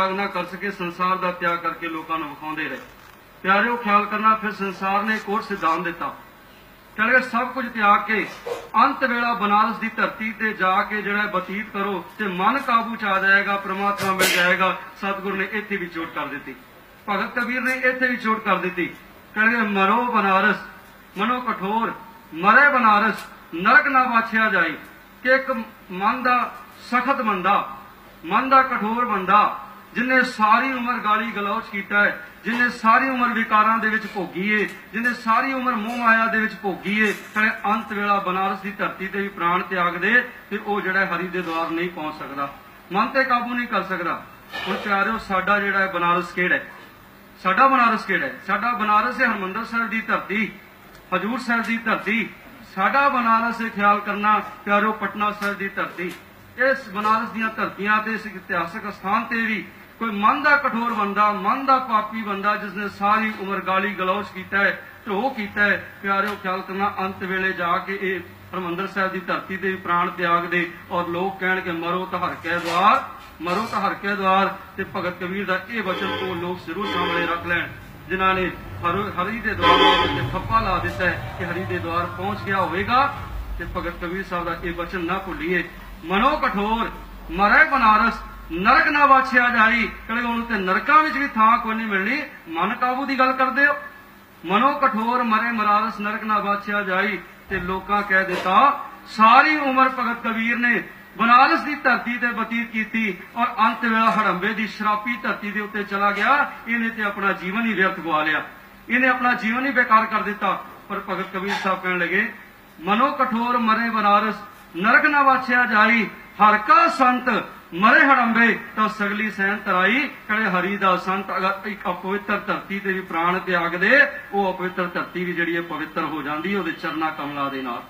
ਤਿਆਗ ਨਾ ਕਰ ਸਕੇ, ਸੰਸਾਰ ਦਾ ਤਿਆਗ ਕਰਕੇ ਲੋਕਾਂ ਨੂੰ ਵਿਖਾਉਂਦੇ ਰਹੇ। ਪਿਆਰਿਓ, ਖਿਆਲ ਕਰਨਾ, ਫਿਰ ਸੰਸਾਰ ਨੇ ਇੱਕ ਸਿਧਾਂਤ ਦਿੱਤਾ। ਕਹਿੰਦੇ, ਸਭ ਕੁਝ ਤਿਆਗ ਕੇ ਅੰਤ ਵੇਲਾ ਬਨਾਰਸ ਦੀ ਧਰਤੀ ਤੇ ਜਾ ਕੇ ਜਿਹੜਾ ਬਤੀਤ ਕਰੋ ਤੇ ਮਨ ਕਾਬੂ ਚ ਆ ਜਾਏਗਾ, ਪ੍ਰਮਾਤਮਾ ਮਿਲ ਜਾਏਗਾ, ਸਤਿਗੁਰ ਨੇ ਇੱਥੇ ਵੀ ਚੋਟ ਕਰ ਦਿੱਤੀ। ਭਗਤ ਕਬੀਰ ਨੇ ਇੱਥੇ ਵੀ ਚੋਟ ਕਰ ਦਿੱਤੀ। ਕਹਿੰਦੇ, ਮਰੋ ਬਨਾਰਸ, ਮਨੋ ਕਠੋਰ, ਮਰੇ ਬਨਾਰਸ, ਨਰਕ ਨਾ ਵਾਛਿਆ ਜਾਏ, ਕਿ ਇੱਕ ਮਨ ਦਾ ਸਖਤ ਬੰਦਾ, ਮਨ ਦਾ ਕਠੋਰ ਬੰਦਾ ਜਿਨੇ ਸਾਰੀ ਉਮਰ ਗਾਲੀ ਗਲੋਚ ਕੀਤਾ ਹੈ, ਜਿਨੇ ਸਾਰੀ ਉਮਰ ਵਿਕਾਰਾਂ ਦੇ ਵਿੱਚ ਭੋਗੀ ਏ, ਜਿਨੇ ਸਾਰੀ ਉਮਰ ਮੋਹ ਮਾਇਆ ਦੇ ਵਿੱਚ ਭੋਗੀ ਏ ਕਹੇ ਅੰਤ ਵੇਲਾ ਬਨਾਰਸ ਦੀ ਧਰਤੀ ਤੇ ਵੀ ਪ੍ਰਾਣ ਤਿਆਗ ਦੇ ਤੇ ਉਹ ਜਿਹੜਾ ਹਰੀ ਦੇ ਦਵਾਰ ਨਹੀਂ ਪਹੁੰਚ ਸਕਦਾ। ਮਨ ਤੇ ਕਾਬੂ ਨਹੀਂ ਕਰ ਸਕਦਾ। ਹੁਣ ਪਿਆਰਿਓ, ਸਾਡਾ ਜਿਹੜਾ ਹੈ ਬਨਾਰਸ ਕਿਹੜਾ ਹੈ? ਸਾਡਾ ਬਨਾਰਸ ਕਿਹੜਾ ਹੈ? ਸਾਡਾ ਬਨਾਰਸ ਹੈ ਹਰਮੰਦਰ ਸਾਹਿਬ ਦੀ ਧਰਤੀ, ਹਜੂਰ ਸਾਹਿਬ ਦੀ ਧਰਤੀ। ਸਾਡਾ ਬਨਾਰਸ ਇਹ ਖਿਆਲ ਕਰਨਾ ਪਿਆਰੋ ਪਟਨਾ ਸਾਹਿਬ ਦੀ ਧਰਤੀ। ਇਸ ਬਨਾਰਸ ਦੀਆਂ ਧਰਤੀਆਂ ਤੇ ਇਸ ਇਤਿਹਾਸਕ ਸਥਾਨ ਤੇ ਵੀ ਕੋਈ ਮਨ ਦਾ ਕਠੋਰ ਬੰਦਾ, ਮਨ ਦਾ ਪਾਪੀ ਬੰਦਾ ਜਿਸ ਨੇ ਸਾਰੀ ਉਮਰ ਗਾਲੀ ਗਲੋਚ ਕੀਤਾ ਹੈ ਢੋ ਕੀਤਾ ਹੈ, ਪਿਆਰਿਓ ਖਿਆਲ ਕਰਨਾ, ਅੰਤ ਵੇਲੇ ਜਾ ਕੇ ਇਹ ਹਰਮੰਦਰ ਸਾਹਿਬ ਦੀ ਧਰਤੀ ਤੇ ਪ੍ਰਾਣ ਤਿਆਗ ਦੇ ਔਰ ਲੋਕ ਕਹਿਣਗੇ ਮਰੋ ਤਾਂ ਹਰ ਕੇ ਦਵਾਰ, ਮਰੋ ਤਾਂ ਹਰ ਕੇ ਦਵਾਰ ਤੇ ਭਗਤ ਕਬੀਰ ਦਾ ਇਹ ਵਚਨ ਉਹ ਲੋਕ ਜ਼ਰੂਰ ਸਾਹਮਣੇ ਰੱਖ ਲੈਣ, ਜਿਨ੍ਹਾਂ ਨੇ ਹਰ- ਹਰੀ ਦੇ ਦਵਾਰ ਦੇ ਉੱਤੇ ਲਾ ਦਿੱਤਾ ਹੈ ਕਿ ਹਰੀ ਦੇ ਦਵਾਰ ਪਹੁੰਚ ਗਿਆ ਹੋਵੇਗਾ ਤੇ ਭਗਤ ਕਬੀਰ ਸਾਹਿਬ ਦਾ ਇਹ ਵਚਨ ਨਾ ਭੁੱਲੀਏ। ਮਨੋ ਕਠੋਰ, ਮਰੇ ਬਨਾਰਸ ਨਰਕ ਨਾ ਵਾਛਿਆ ਜਾਈ। ਕਹਿੰਦੇ ਉਹਨੂੰ ਤੇ ਨਰਕਾਂ ਵਿੱਚ ਵੀ ਥਾਂ ਕੋਈ ਨਹੀਂ ਮਿਲਣੀ। ਮਨ ਕਾਬੂ ਦੀ ਗੱਲ ਕਰਦੇ ਹੋ। ਮਨੋ ਕਠੋਰ ਮਰੇ ਮਰਾਰਸ ਨਰਕ ਨਾ ਵਾਛਿਆ ਜਾਈ। ਤੇ ਲੋਕਾਂ ਕਹਿ ਦਿੱਤਾ, ਸਾਰੀ ਉਮਰ ਭਗਤ ਕਬੀਰ ਨੇ ਬਨਾਰਸ ਦੀ ਧਰਤੀ ਤੇ ਬਤੀਤ ਕੀਤੀ ਔਰ ਅੰਤ ਵੇਲਾ ਹੜੰਬੇ ਦੀ ਸ਼ਰਾਪੀ ਧਰਤੀ ਦੇ ਉੱਤੇ ਚਲਾ ਗਿਆ। ਇਹਨੇ ਤੇ ਆਪਣਾ ਜੀਵਨ ਹੀ ਵਿਅਰਥ ਗਵਾ ਲਿਆ। ਇਹਨੇ ਆਪਣਾ ਜੀਵਨ ਹੀ ਬੇਕਾਰ ਕਰ ਦਿੱਤਾ। ਪਰ ਭਗਤ ਕਬੀਰ ਸਾਹਿਬ ਕਹਿਣ ਲੱਗੇ, ਮਨੋ ਕਠੋਰ ਮਰੇ ਬਨਾਰਸ ਨਰਕ ਨਾ ਵਾਛਿਆ ਜਾਈ, ਹਰ ਕਾ ਸੰਤ ਮਰੇ ਹੜੰਬੇ, ਤਾਂ ਸਗਲੀ ਸੈਨ ਤਰਾਈ, ਕਹੇ ਹਰੀ ਦਾ ਸੰਤ ਅਗਰ ਇੱਕ ਅਪਵਿੱਤਰ ਧਰਤੀ ਤੇ ਵੀ ਪ੍ਰਾਣ ਤਿਆਗ ਦੇ, ਉਹ ਅਪਵਿੱਤਰ ਧਰਤੀ ਵੀ ਜਿਹੜੀ ਹੈ ਪਵਿੱਤਰ ਹੋ ਜਾਂਦੀ, ਉਹਦੇ ਚਰਨਾ ਕਮਲਾ ਦੇ ਨਾਲ।